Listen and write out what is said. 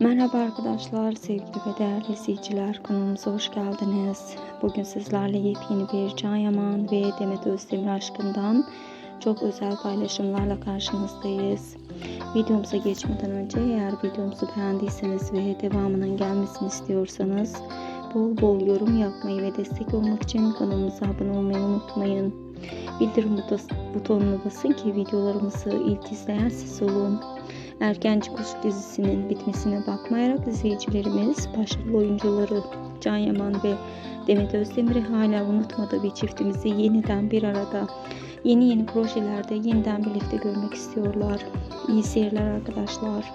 Merhaba arkadaşlar, sevgili ve değerli izleyiciler. Kanalımıza hoş geldiniz. Bugün sizlerle yepyeni bir Can Yaman ve Demet Özdemir aşkından çok özel paylaşımlarla karşınızdayız. Videomuza geçmeden önce eğer videomuzu beğendiyseniz ve devamının gelmesini istiyorsanız bol bol yorum yapmayı ve destek olmak için kanalımıza abone olmayı unutmayın. Bildirim butonuna basın ki videolarımızı ilk izleyen siz olun. Erkenci Kuş dizisinin bitmesine bakmayarak izleyicilerimiz başrol oyuncuları Can Yaman ve Demet Özdemir'i hala unutmadı ve çiftimizi yeniden bir arada yeni yeni projelerde yeniden birlikte görmek istiyorlar. İyi seyirler arkadaşlar.